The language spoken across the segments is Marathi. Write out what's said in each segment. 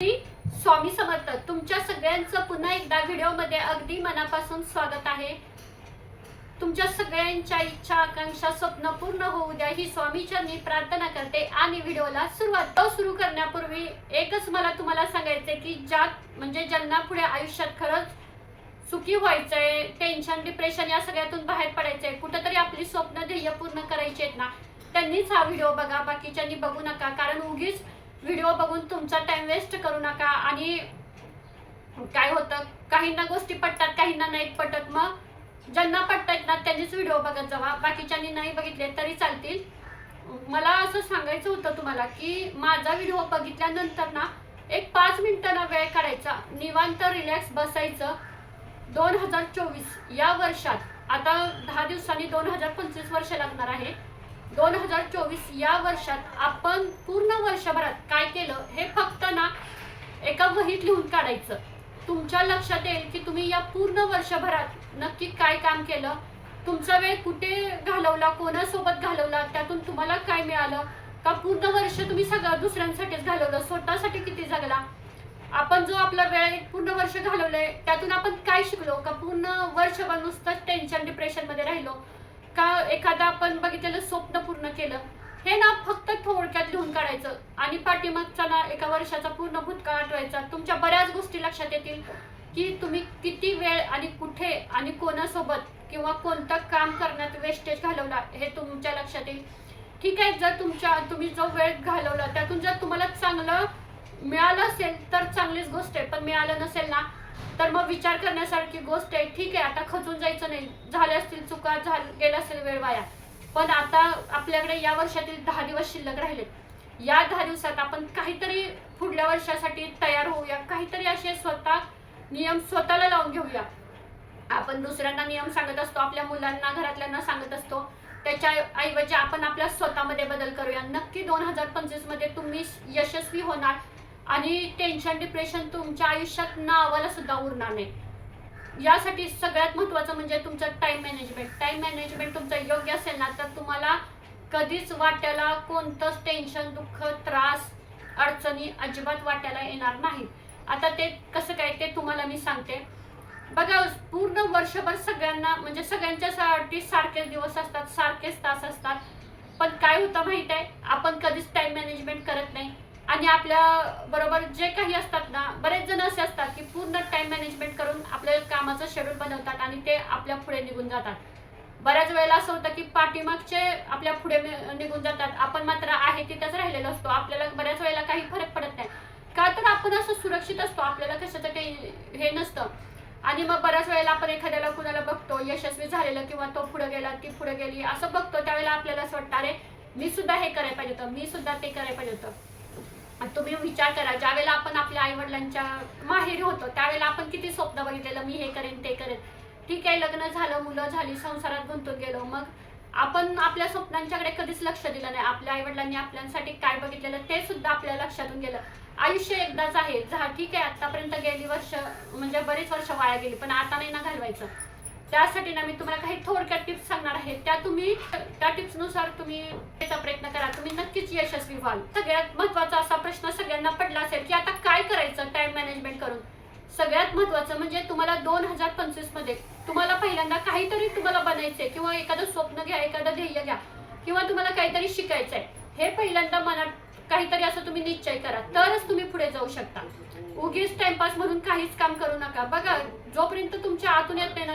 स्वामी समर्थ. तुमच्या सगळ्यांचं पुन्हा एकदा व्हिडिओमध्ये अगदी मनापासून स्वागत आहे. तुमच्या सगळ्यांच्या इच्छा आकांक्षा स्वप्न पूर्ण होऊ द्या. ही स्वामीच्या मी प्रार्थना करते आणि व्हिडिओला सुरुवात सुरू करण्यापूर्वी एकच मला तुम्हाला सांगायचंय की ज्या म्हणजे ज्यांना पुढे आयुष्यात खरंच सुखी व्हायचंय टेन्शन डिप्रेशन या सगळ्यातून बाहेर पडायचंय कुठंतरी आपली स्वप्न ध्येय पूर्ण करायची आहेत ना त्यांनीच हा व्हिडिओ बघा. बाकीच्यांनी बघू नका. कारण उगीच व्हिडिओ बघून तुमचा टाइम वेस्ट करू नका आणि काय होतं? काहींना गोष्टी पटतात काहींना नाही पटत. मग ज्यांना पटतात ना त्यांनीच व्हिडिओ बघत जावा. बाकीच्यांनी नाही बघितले तरी चालतील. मला असं सांगायचं होतं तुम्हाला की माझा व्हिडिओ बघितल्यानंतर ना एक पाच मिनिटांना वेळ काढायचा. निवांत रिलॅक्स बसायचं. दोन हजार चोवीस या वर्षात आता दहा दिवसांनी दोन हजार पंचवीस वर्ष लागणार आहे. दोन हजार चोवीस या वर्षात आपण पूर्ण वर्षभरात काय केलं हे फक्त ना एका वहीत लिहून काढायचं. तुमच्या लक्षात येईल की तुम्ही या पूर्ण वर्षभरात नक्की काय काम केलं? तुमचा वेळ कुठे घालवला? कोणासोबत घालवला? त्यातून तुम्हाला काय मिळालं? का पूर्ण वर्ष तुम्ही सगळं दुसऱ्यांसाठीच घालवलं? स्वतःसाठी किती जगला? आपण जो आपला वेळ एक पूर्ण वर्ष घालवलंय त्यातून आपण काय शिकलो? का पूर्ण वर्षभर नुसतं टेन्शन डिप्रेशनमध्ये राहिलो? का एखादं आपण बघितलेलं स्वप्न पूर्ण केलं हे ना फक्त थोडक्यात लिहून काढायचं आणि पाठीमागचा ना एका वर्षाचा पूर्ण भूतकाळ आठवायचा. तुमच्या बऱ्याच गोष्टी लक्षात येतील की तुम्ही किती वेळ आणि कुठे आणि कोणासोबत किंवा कोणतं काम करण्यात वेस्टेज घालवला हे तुमच्या लक्षात येईल. ठीक आहे जर तुमच्या तुम्ही जो वेळ घालवला त्यातून जर तुम्हाला चांगलं मिळालं असेल तर चांगलीच गोष्ट आहे पण मिळालं नसेल ना तर मग विचार करण्यासारखी गोष्ट आहे. ठीक आहे आता खचून जायचं नाही. झाले असतील चुका झाल गेला असेल वेळ वाया. पण आता आपल्याकडे या वर्षातील दहा दिवस शिल्लक राहिलेत या दहा दिवसात आपण काहीतरी पुढल्या वर्षासाठी तयार होऊया. काहीतरी असे स्वतः नियम स्वतःला लावून घेऊया. आपण दुसऱ्यांना नियम सांगत असतो आपल्या मुलांना घरातल्यांना सांगत असतो. त्याच्या ऐवजी आपण आपल्या स्वतःमध्ये बदल करूया. नक्की दोन हजार पंचवीसमध्ये तुम्ही यशस्वी होणार. आणि टेन्शन डिप्रेशन तुमच्या आयुष्यात नावाला सुद्धा उरणार नाही. यासाठी सगळ्यात महत्वाचं म्हणजे तुमचं टाइम मॅनेजमेंट टाइम मॅनेजमेंट तुमचं योग्य असेल ना तर तुम्हाला कधीच वाट्याला कोणतंच टेन्शन दुःख त्रास अडचणी अजिबात वाट्याला येणार नाही. आता ते कसं काय ते तुम्हाला मी सांगते. बघा पूर्ण वर्षभर सगळ्यांना म्हणजे सगळ्यांच्यासाठी सारखेच दिवस असतात सारखेच तास असतात. पण काय होतं माहीत आहे? आपण कधीच टाईम मॅनेजमेंट करत नाही. आणि आपल्या बरोबर जे काही असतात ना बरेच जण असे असतात की पूर्ण टाइम मॅनेजमेंट करून आपल्या कामाचं शेड्यूल बनवतात आणि ते आपल्या पुढे निघून जातात. बऱ्याच वेळेला असं होतं की पाठीमागचे आपल्या पुढे नि- निघून जातात. आपण मात्र आहे तिथेच राहिलेलो असतो. आपल्याला बऱ्याच वेळेला काही फरक पडत नाही. का तर आपण असं सुरक्षित असतो. आपल्याला कशाचं काही हे नसतं. आणि मग बऱ्याच वेळेला आपण एखाद्याला कुणाला बघतो यशस्वी झालेलं किंवा तो पुढे गेला ती पुढे गेली असं बघतो. त्यावेळेला आपल्याला असं वाटतं अरे मी सुद्धा हे करायला पाहिजे होतं. मी सुद्धा ते करायला पाहिजे होतं. तुम्ही विचार करा ज्यावेळेला आपण आपल्या आई वडिलांच्या माहेरी होतो त्यावेळेला आपण किती स्वप्न बघितलेलं मी हे करेन ते करेन. ठीक आहे लग्न झालं मुलं झाली संसारात गुंतून गेलो. मग आपण आपल्या स्वप्नांच्याकडे कधीच लक्ष दिलं नाही. आपल्या आई वडिलांनी आपल्यासाठी काय बघितलेलं ते सुद्धा आपल्या लक्षातून गेलं. आयुष्य एकदाच आहे. झा ठीक आहे आतापर्यंत गेली वर्ष म्हणजे बरीच वर्ष वाया गेली पण आता नाही ना घालवायचं. त्यासाठी ना मी तुम्हाला काही थोडक्यात टिप्स सांगणार आहे त्या तुम्ही त्या टिप्सनुसार तुम्ही त्याचा प्रयत्न करा. तुम्ही नक्कीच यशस्वी व्हाल. सगळ्यात महत्त्वाचा असा प्रश्न सगळ्यांना पडला असेल की आता काय करायचं टाइम मॅनेजमेंट करून? सगळ्यात महत्वाचं म्हणजे तुम्हाला दोन हजार पंचवीसमध्ये तुम्हाला पहिल्यांदा काहीतरी तुम्हाला बनायचंय किंवा एखादं स्वप्न घ्या एखादं ध्येय घ्या किंवा तुम्हाला काहीतरी शिकायचंय. हे पहिल्यांदा मनात काहीतरी असं तुम्ही निश्चय करा. तरच तुम्ही पुढे जाऊ शकता. उगीच टाइमपास म्हणून काहीच काम करू नका. बघा जोपर्यंत तुमच्या आतून येत नाही ना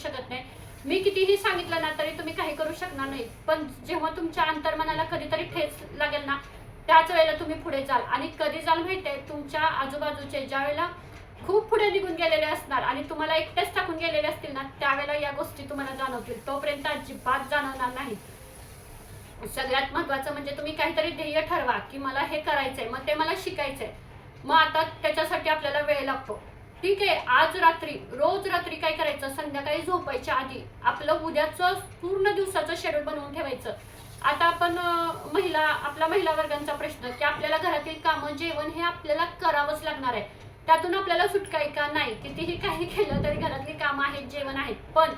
शकत नाही. मी कितीही सांगितलं ना तरी तुम्ही काही करू शकणार नाही. पण जेव्हा तुमच्या अंतर्मनाला कधीतरी ठेच लागेल ना त्याच वेळेला तुम्ही पुढे जाल. आणि कधी जाल माहितीये तुमच्या आजूबाजूचे ज्या वेळेला खूप पुढे निघून गेलेले असणार आणि तुम्हाला एकटेच टाकून गेलेले असतील ना त्यावेळेला या गोष्टी तुम्हाला जाणवतील. तोपर्यंत अजिबात जाणवणार नाही. सगळ्यात महत्वाचं म्हणजे तुम्ही काहीतरी ध्येय ठरवा की मला हे करायचंय मग ते मला शिकायचंय. मग आता त्याच्यासाठी आपल्याला वेळ लागतो. ठीक आहे आज रात्री रोज रात्री काय करायचं? संध्याकाळी झोपायच्या आधी आपलं उद्याचं पूर्ण दिवसाचं शेड्यूल बनवून ठेवायचं. आता आपण महिला आपला महिला वर्गांचा प्रश्न की आपल्याला घरातील कामं जेवण हे आपल्याला करावंच लागणार आहे. त्यातून आपल्याला सुटका आहे का? नाही. कितीही काही केलं तरी घरातली कामं आहेत जेवण आहेत. पण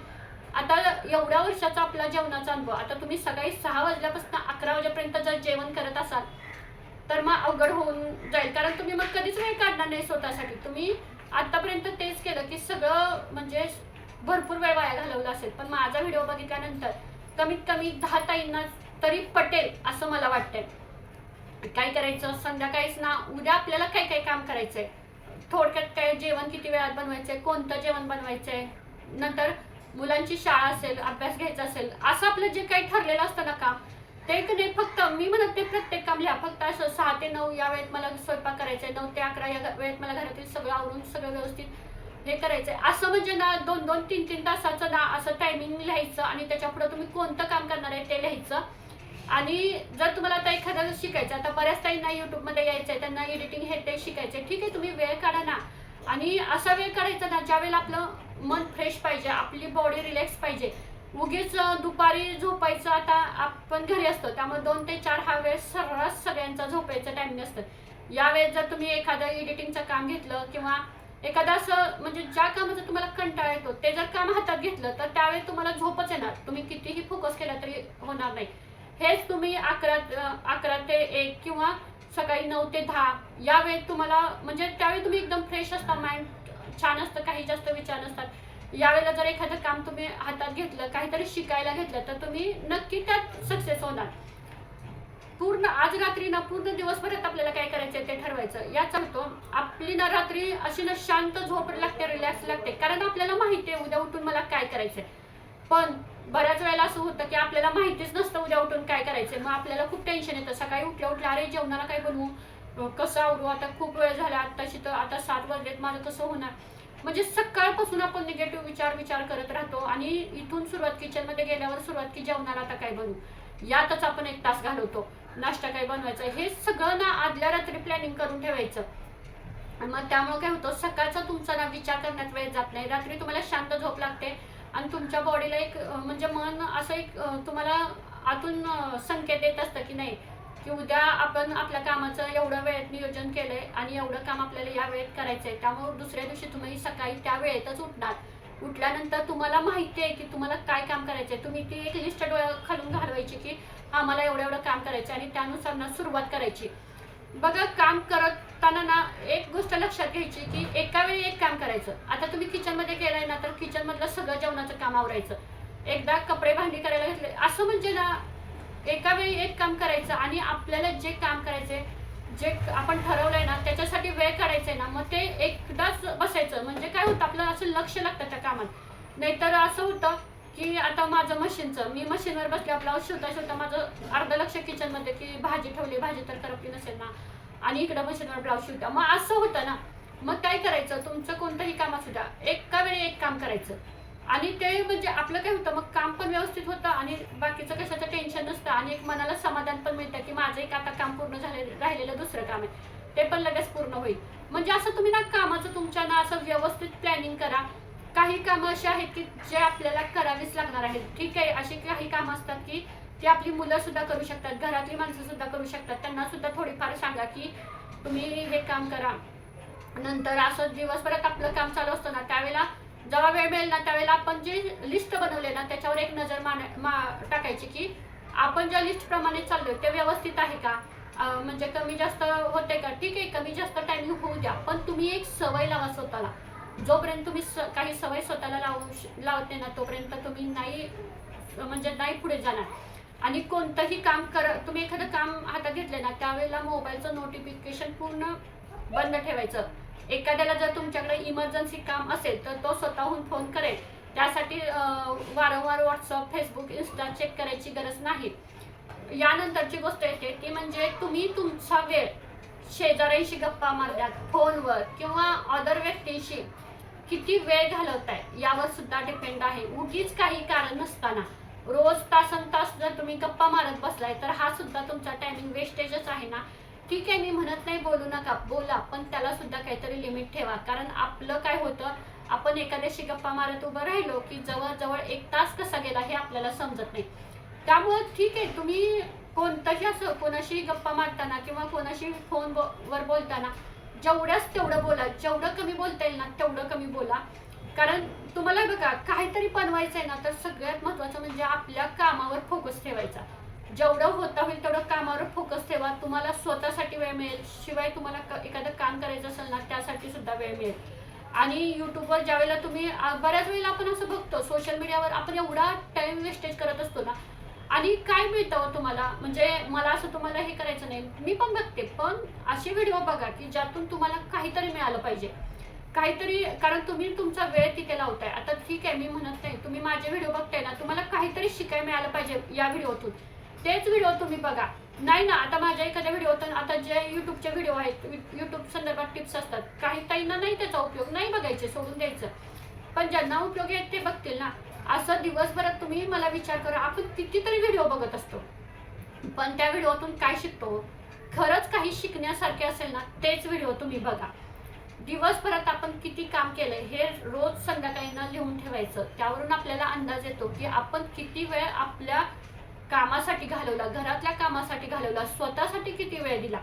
आता एवढ्या वर्षाचा आपला जेवणाचा अनुभव आता तुम्ही सकाळी सहा वाजल्यापासून अकरा वाजेपर्यंत जर जेवण करत असाल तर मग अवघड होऊन जाईल. कारण तुम्ही मग कधीच वेळ काढणार नाही स्वतःसाठी. तुम्ही आतापर्यंत तेच केलं की सगळं म्हणजे भरपूर वेळ वाया घालवला असेल. पण माझा व्हिडिओ बघितल्यानंतर कमीत कमी दहा ताईंना तरी पटेल असं मला वाटतंय. काय करायचं? संध्याकाळीच ना उद्या आपल्याला काय काय काम करायचंय? थोडक्यात काय जेवण किती वेळात बनवायचंय? कोणतं जेवण बनवायचंय? नंतर मुलांची शाळा असेल अभ्यास घ्यायचा असेल असं आपलं जे काही ठरलेलं असतं ना काम ते कधी नाही फक्त मी म्हणत ते प्रत्येक काम लिहा. फक्त असं सहा ते नऊ या वेळेत मला स्वयंपाक करायचा आहे नऊ ते अकरा या वेळेत मला घरातील सगळं आवरून सगळं व्यवस्थित हे करायचंय. असं म्हणजे ना दोन दोन तीन तीन तासाचं ना असं टायमिंग लिहायचं आणि त्याच्या पुढे तुम्ही कोणतं काम करणार आहे ते लिहायचं. आणि जर तुम्हाला आता एखादं शिकायचं आता बऱ्याच ताईंना युट्यूबमध्ये यायचंय त्यांना एडिटिंग हे ते शिकायचे ठीक आहे तुम्ही वेळ काढा ना. आणि असा वेळ काढायचा ना ज्यावेळेला आपलं मन फ्रेश पाहिजे आपली बॉडी रिलॅक्स पाहिजे. उगीच दुपारी झोपायचं आता आपण घरी असतो त्यामुळे दोन ते चार हा वेळ सर्रास सगळ्यांचा झोपायचं टाइम असतं यावेळेस जर तुम्ही एखादं एडिटिंगचं काम घेतलं किंवा एखादं असं म्हणजे ज्या कामाचा तुम्हाला कंटाळा येतो ते जर काम हातात घेतलं तर त्यावेळी तुम्हाला झोपच येणार. तुम्ही कितीही फोकस केला तरी होणार नाही. हेच तुम्ही अकरा अकरा ते एक किंवा सकाळी नऊ ते दहा या वेळेत तुम्हाला म्हणजे त्यावेळी तुम्ही एकदम फ्रेश असता माइंड छान असतं काही जास्त विचार नसतात. यावेळेला जर एखादं काम तुम्ही हातात घेतलं काहीतरी शिकायला घेतलं तर तुम्ही नक्की त्यात सक्सेस होणार. पूर्ण आज रात्री ना पूर्ण दिवसभरात आपल्याला काय करायचं ते ठरवायचं. याचा चालतो आपली ना रात्री अशी ना शांत झोप लागते रिलॅक्स लागते. कारण आपल्याला माहिती आहे उद्या उठून मला काय करायचंय. पण बऱ्याच वेळेला असं होतं की आपल्याला माहितीच नसतं उद्या उठून काय करायचंय. मग आपल्याला खूप टेन्शन येतं. सकाळी उठल्या उठल्या अरे जेवणाला काय बनवू? कसं आवडू आता खूप वेळ झाला आत्ताशी तर आता सात वाजलेत माझं कसं होणार? म्हणजे सकाळपासून आपण निगेटिव्ह विचार विचार करत राहतो आणि इथून सुरुवात किचनमध्ये गेल्यावर सुरुवात की जेवणाला आता काय बनवू? यातच आपण एक तास घालवतो. नाश्ता काय बनवायचा? हे सगळं ना आदल्या रात्री प्लॅनिंग करून ठेवायचं. आणि मग त्यामुळे काय होतं? सकाळचा तुमचा ना विचार करण्यात वेळ जात नाही. रात्री तुम्हाला शांत झोप लागते आणि तुमच्या बॉडीला एक म्हणजे मन असं एक तुम्हाला आतून संकेत देत असतं की नाही की उद्या आपण आपल्या कामाचं एवढं वेळेत नियोजन केलंय आणि एवढं काम आपल्याला या वेळेत करायचंय. त्यामुळे दुसऱ्या दिवशी तुम्ही सकाळी त्या वेळेतच उठणार. उठल्यानंतर तुम्हाला माहिती आहे की तुम्हाला काय काम करायचंय. तुम्ही ती एक लिस्ट डोळ्या खालून घालवायची की आम्हाला एवढं एवढं काम करायचं आणि त्यानुसार ना सुरुवात करायची. बघा काम करताना ना एक गोष्ट लक्षात घ्यायची की एका वेळी एक काम करायचं. आता तुम्ही किचनमध्ये केलंय गेलाय ना तर किचनमधलं सगळं जेवणाचं काम आवरायचं. एकदा कपडे भांडी करायला घेतले. असं म्हणजे ना एका वेळी एक काम करायचं आणि आपल्याला जे काम करायचंय जे आपण ठरवलंय ना त्याच्यासाठी वेळ काढायचा ना मग ते एकदाच बसायचं. म्हणजे काय होतं आपलं असं लक्ष लागतं त्या कामात. नाहीतर असं होतं की आता माझं मशीनचं मी मशीनवर बसले ब्लाऊज शिवता शिवता माझं अर्ध लक्ष किचनमध्ये की भाजी ठेवली भाजी तर करपली नसेल ना आणि इकडं मशीनवर ब्लाऊज शिवता. मग असं होतं ना मग काय करायचं तुमचं कोणतंही काम असू द्या एका वेळी एक काम करायचं. आणि ते म्हणजे आपलं काय होतं मग काम पण व्यवस्थित होतं आणि बाकीचं कसं आणि एक मनाला समाधान पण मिळतं की माझं एक आता काम पूर्ण झाले राहिलेलं दुसरं काम आहे. ते पण लगेच पूर्ण होईल. म्हणजे असं तुम्ही ना कामाचं तुमच्या ना असं व्यवस्थित प्लॅनिंग करा. काही कामं अशी आहेत की जे आपल्याला करावीच लागणार आहेत. ठीक आहे अशी काही कामं असतात की ती आपली मुलं सुद्धा करू शकतात घरातली माणसं सुद्धा करू शकतात. त्यांना सुद्धा थोडीफार सांगा की तुम्ही हे काम करा. नंतर असं दिवसभरात आपलं काम चालू असतं ना त्यावेळेला जेव्हा वेळ मिळेल ना त्यावेळेला आपण जे लिस्ट बनवले ना त्याच्यावर एक नजर मान मा टाकायची की आपण ज्या लिस्ट प्रमाणे चाललोय ते व्यवस्थित आहे का? म्हणजे कमी जास्त होते का? ठीक आहे कमी जास्त टायमिंग होऊ द्या पण तुम्ही एक सवय लावा स्वतःला. जोपर्यंत तुम्ही स- काही सवय स्वतःला लावू लावते ना तोपर्यंत तुम्ही नाही म्हणजे नाही पुढे जाणार. आणि कोणतंही काम कर तुम्ही एखादं काम हातात घेतले ना त्यावेळेला मोबाईलचं नोटिफिकेशन पूर्ण बंद ठेवायचं. एखाद्याला जर तुमच्याकडे इमर्जन्सी काम असेल तर तो स्वतःहून फोन करेल. त्यासाठी वारंवार व्हॉट्सअप फेसबुक इन्स्टा चेक करायची गरज नाही. यानंतरची गोष्ट येते ती म्हणजे तुम्ही तुमचा वेळ शेजाऱ्यांशी गप्पा मारल्यात फोनवर किंवा अदर व्यक्तींशी किती वेळ घालवताय यावर सुद्धा डिपेंड आहे. उगीच काही कारण नसताना. रोज तासन तास जर तुम्ही गप्पा मारत बसलाय तर हा सुद्धा तुमचा टायमिंग वेस्टेजच आहे ना. ठीक आहे मी म्हणत नाही बोलू नका बोला पण त्याला सुद्धा काहीतरी लिमिट ठेवा. कारण आपलं काय होतं आपण एखाद्याशी गप्पा मारत उभं राहिलो की जवळजवळ एक तास कसा गेला हे आपल्याला समजत नाही. त्यामुळं ठीक आहे तुम्ही कोणतंही असं कोणाशी गप्पा मारताना किंवा कोणाशी फोन वर बोलताना जेवढ्याच तेवढं बोला जेवढं कमी बोलता येईल ना तेवढं कमी बोला. कारण तुम्हाला बघा काहीतरी बनवायचं आहे ना तर सगळ्यात महत्वाचं म्हणजे आपल्या कामावर फोकस ठेवायचा. जेवढं होता होईल तेवढं कामावर फोकस ठेवा. तुम्हाला स्वतःसाठी वेळ मिळेल. शिवाय तुम्हाला क- एखादं काम करायचं असेल ना त्यासाठी सुद्धा वेळ मिळेल. आणि युट्यूबवर ज्या वेळेला तुम्ही बऱ्याच वेळेला आपण असं बघतो सोशल मीडियावर आपण एवढा टाइम वेस्टेज करत असतो ना आणि काय मिळतं हो तुम्हाला? म्हणजे मला असं तुम्हाला हे करायचं नाही. मी पण बघते पण असे व्हिडिओ बघा की ज्यातून तुम्हाला काहीतरी मिळालं पाहिजे. काहीतरी कारण तुम्ही तुमचा वेळ तिथे लावताय. आता ठीक आहे मी म्हणत नाही. तुम्ही माझे व्हिडिओ बघताय ना तुम्हाला काहीतरी शिकायला मिळालं पाहिजे या व्हिडिओतून तेच व्हिडिओ तुम्ही बघा. नाही ना आता माझ्या एखाद्या तर आता जे युट्यूबचे व्हिडिओ आहेत युट्यूब संदर्भात टिप्स असतात. काही ताईंना नाही त्याचा उपयोग नाही बघायचे सोडून द्यायचं. पण ज्यांना उपयोगी आहेत ते बघतील ना. असं दिवसभरात तुम्ही मला विचार करा आपण कितीतरी व्हिडिओ बघत असतो. पण त्या व्हिडिओतून काय शिकतो? खरंच काही शिकण्यासारखे असेल ना तेच व्हिडिओ तुम्ही बघा. दिवसभरात आपण किती काम केलं हे रोज संध्याकाळींना लिहून ठेवायचं. त्यावरून आपल्याला अंदाज येतो की आपण किती वेळ आपल्या कामासाठी घालवला घरातल्या कामासाठी घालवला स्वतःसाठी किती वेळ दिला?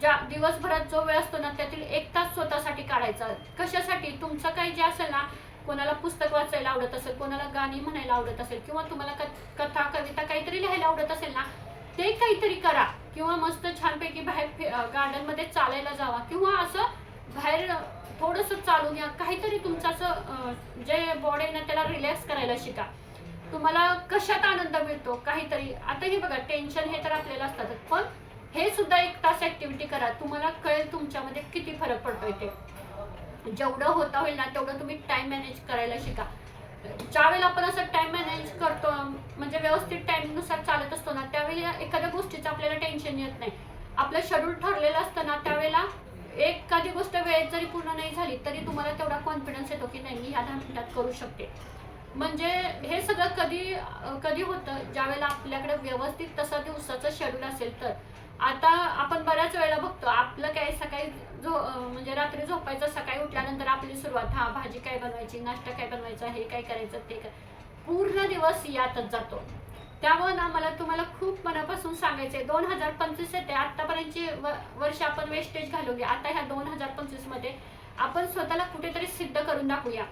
ज्या दिवसभरात जो वेळ असतो ना त्यातील एक तास स्वतःसाठी काढायचा. कशासाठी? तुमचं काही जे असेल ना कोणाला पुस्तक वाचायला आवडत असेल कोणाला गाणी म्हणायला आवडत असेल किंवा तुम्हाला क- कथा कविता काहीतरी लिहायला आवडत असेल ना ते काहीतरी करा. किंवा मस्त छानपैकी बाहेर गार्डनमध्ये चालायला जावा. किंवा असं बाहेर थोडंसं चालून या. काहीतरी तुमचं असं जे बॉडी आहे ना त्याला रिलॅक्स करायला शिका. तुम्हाला कशात आनंद मिळतो? काहीतरी. आता हे बघा टेन्शन हे तर आपल्याला असतातच. पण हे सुद्धा एक तास ऍक्टिव्हिटी करा. तुम्हाला कळेल तुमच्यामध्ये किती फरक पडतोय ते. जेवढं होता होईल ना तेवढं तुम्ही टाइम मॅनेज करायला शिका. ज्या वेळेला आपण असं टाइम मॅनेज करतो म्हणजे व्यवस्थित टाइमनुसार चालत असतो ना त्यावेळी एखाद्या गोष्टीचं आपल्याला टेन्शन येत नाही. आपलं शेड्यूल ठरलेलं असतं ना त्यावेळेला एखादी गोष्ट वेळेत जरी पूर्ण नाही झाली तरी तुम्हाला तेवढा कॉन्फिडन्स येतो की नाही मी ह्या दहा मिनिटात करू शकते. म्हणजे हे सगळं कधी कधी होतं? ज्या वेळेला आपल्याकडे व्यवस्थित तसा दिवसाचं शेड्यूल असेल तर. आता आपण बऱ्याच वेळेला बघतो आपलं काय सकाळी झो म्हणजे रात्री झोपायचं सकाळी उठल्यानंतर आपली सुरुवात हा भाजी काय बनवायची नाश्ता काय बनवायचा हे काय करायचं ते काय? पूर्ण दिवस यातच जातो. त्यामुळे ना मला तुम्हाला खूप मनापासून सांगायचंय दोन हजार पंचवीस येते आतापर्यंतची व- वर्ष आपण वेस्टेज घालवली. आता ह्या दोन हजार पंचवीसमध्ये आपण स्वतःला कुठेतरी सिद्ध करून दाखवूया.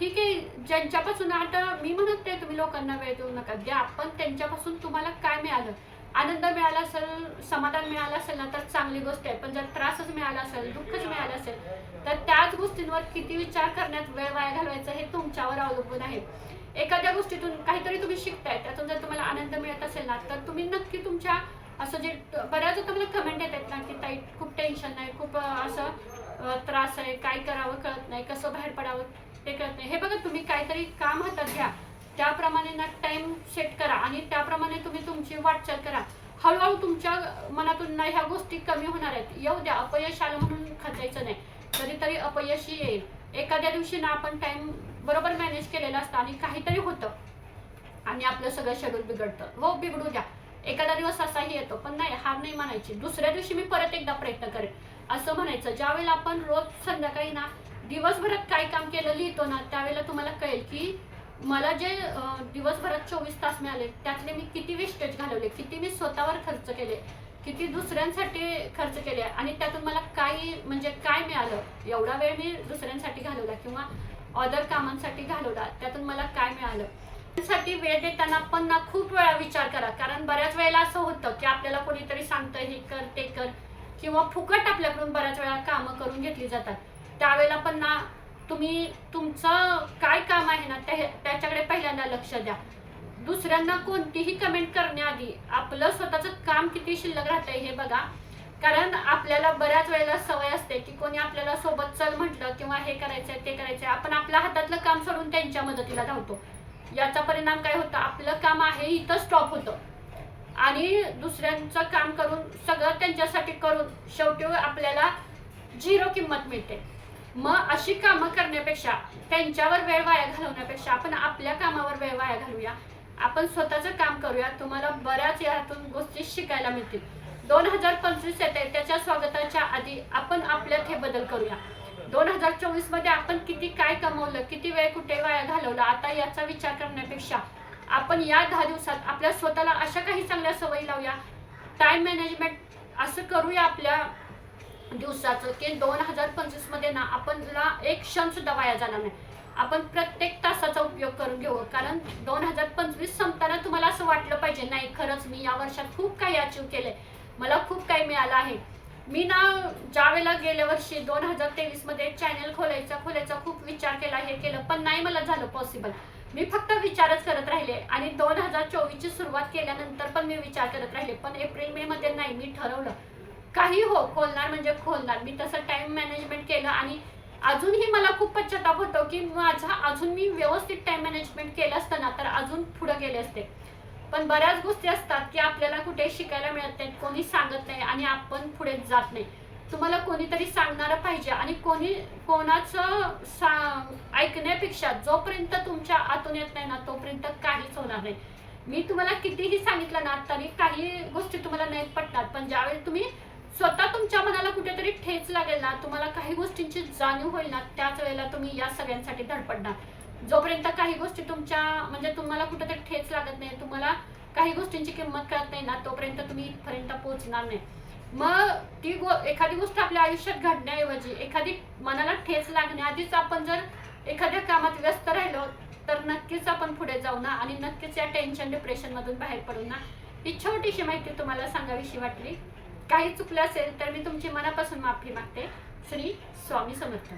ठीक आहे ज्यांच्यापासून आता मी म्हणत नाही तुम्ही लोकांना वेळ देऊ नका द्या पण त्यांच्यापासून तुम्हाला काय मिळालं? आनंद मिळाला असेल समाधान मिळालं असेल ना तर चांगली गोष्ट आहे पण जर त्रासच मिळाला असेल दुःखच मिळालं असेल तर त्याच गोष्टींवर किती विचार करण्यात वेळ वाया घालवायचा हे तुमच्यावर अवलंबून आहे. एखाद्या गोष्टीतून काहीतरी तुम्ही शिकताय त्यातून जर तुम्हाला आनंद मिळत असेल ना तर तुम्ही नक्की तुमच्या असं जे बऱ्याच तुम्हाला मला कमेंट येतात ना की ताई खूप टेन्शन नाही खूप असं त्रास आहे काय करावं कळत नाही कसं बाहेर पडावं? ते करत. नाही हे बघा तुम्ही काहीतरी काम हातात घ्या. त्याप्रमाणे ना टाइम सेट करा आणि त्याप्रमाणे तुम्ही तुमची वाटचाल करा. हळूहळू तुमच्या मनातून ना ह्या गोष्टी कमी होणार आहेत. येऊ द्या अपयश आलं म्हणून खचायचं नाही. कधीतरी अपयशी येईल. एखाद्या दिवशी ना आपण टाइम बरोबर मॅनेज केलेला असतं आणि काहीतरी होतं. आणि आपलं सगळं शेड्यूल बिघडतं. व बिघडू द्या. एखादा दिवस असाही येतो पण नाही हार नाही मानायची दुसऱ्या दिवशी मी परत एकदा प्रयत्न करेन. असं म्हणायचं. ज्यावेळेला आपण रोज संध्याकाळी ना दिवसभरात काय काम केलं लिहितो ना त्यावेळेला तुम्हाला कळेल की मला जे दिवसभरात चोवीस तास मिळाले त्यातले मी किती वेस्टेज घालवले किती मी स्वतःवर खर्च केले किती दुसऱ्यांसाठी खर्च केले आणि त्यातून मला काही म्हणजे काय मिळालं एवढा वेळ मी दुसऱ्यांसाठी घालवला किंवा अदर कामांसाठी घालवला त्यातून मला काय मिळालं? साठी वेळ देताना पण ना खूप वेळा विचार करा कारण बऱ्याच वेळेला असं होतं की आपल्याला कोणीतरी सांगतं हे कर ते कर किंवा फुकट आपल्याकडून बऱ्याच वेळा कामं करून घेतली जातात. त्यावेळेला पण ना तुम्ही तुमचं काय काम आहे ना त्या त्याच्याकडे पहिल्यांदा लक्ष द्या. दुसऱ्यांना कोणतीही कमेंट करण्याआधी आपलं स्वतःचं काम किती शिल्लक राहतंय हे बघा. कारण आपल्याला बऱ्याच वेळेला सवय असते की कोणी आपल्याला सोबत चल म्हटलं किंवा हे करायचंय ते करायचंय आपण आपल्या हातातलं काम सोडून त्यांच्या मदतीला धावतो. याचा परिणाम काय होतं? आपलं काम आहे इथं स्टॉप होतं. आणि दुसऱ्यांचं काम करून सगळं त्यांच्यासाठी करून शेवटी आपल्याला झिरो किंमत मिळते. मग अशी कामं करण्यापेक्षा त्यांच्यावर वेळ वाया घालवण्यापेक्षा आपण आपल्या कामावर वेळ वाया घालूया. आपण स्वतःचं काम करूया. तुम्हाला बऱ्याच यातून गोष्टी शिकायला मिळतील. दोन हजार पंचवीस येते. त्याच्या स्वागताच्या आधी आपण आपल्यात हे बदल करूया. दोन हजार चोवीसमध्ये आपण किती काय कमवलं किती वेळ कुठे वाया घालवला आता याचा विचार करण्यापेक्षा आपण या दहा दिवसात आपल्या स्वतःला अशा काही चांगल्या सवयी लावूया. टाइम मॅनेजमेंट असं करूया आपल्या दिवसाचं की दोन हजार पंचवीसमध्ये ना आपणला एक क्षण सुद्धा वाया जाणार नाही. आपण प्रत्येक तासाचा उपयोग करून घेऊ. कारण दोन हजार पंचवीस संपताना तुम्हाला असं वाटलं पाहिजे नाही खरंच मी या वर्षात खूप काही अचीव केलंय. मला खूप काही मिळालं आहे. मी ना ज्या वेळेला गेल्या वर्षी दोन हजार तेवीसमध्ये चॅनल खोलायचा खोलायचा खूप विचार केला हे केलं पण नाही मला झालं पॉसिबल मी फक्त विचारच करत राहिले आणि दोन हजार चोवीसची सुरुवात केल्यानंतर पण मी विचार करत राहिले पण एप्रिल मे मध्ये नाही मी ठरवलं. काही हो खोलणार म्हणजे खोलणार. मी तसं टाइम मॅनेजमेंट केलं आणि अजूनही मला खूप पश्चाताप होतो की माझा अजून मी व्यवस्थित टाइम मॅनेजमेंट केलं असतं ना तर अजून पुढे गेले असते. पण बऱ्याच गोष्टी असतात की आपल्याला कुठे शिकायला मिळत नाहीत कोणी सांगत नाही आणि आपण पुढे जात नाही. तुम्हाला कोणीतरी सांगणारं पाहिजे आणि कोणी कोणाचं सा ऐकण्यापेक्षा जोपर्यंत तुमच्या आतून येत नाही ना तोपर्यंत काहीच होणार नाही. मी तुम्हाला कितीही सांगितलं ना तरी काही गोष्टी तुम्हाला नाही पटणार. पण ज्यावेळी तुम्ही स्वतः तुमच्या मनाला कुठेतरी ठेच लागेल ना? तुम्हाला काही गोष्टींची जाणीव होईल ना त्याच वेळेला तुम्ही या सगळ्यांसाठी धडपडणार जोपर्यंत काही गोष्टी तुमच्या म्हणजे तुम्हाला कुठेतरी ठेच लागत नाही तुम्हाला काही गोष्टींची किंमत कळत नाही ना तोपर्यंत तुम्ही इथपर्यंत पोहोचणार नाही. मग ती गो एखादी गोष्ट आपल्या आयुष्यात घडण्याऐवजी एखादी मनाला ठेच लागण्याआधीच आपण जर एखाद्या कामात व्यस्त राहिलो तर नक्कीच आपण पुढे जाऊ ना आणि नक्कीच या टेन्शन डिप्रेशनमधून बाहेर पडू ना. ही छोटीशी माहिती तुम्हाला सांगावीशी वाटली. काही चुकलं असेल तर मी तुमची मनापासून माफी मागते. श्री स्वामी समर्थ.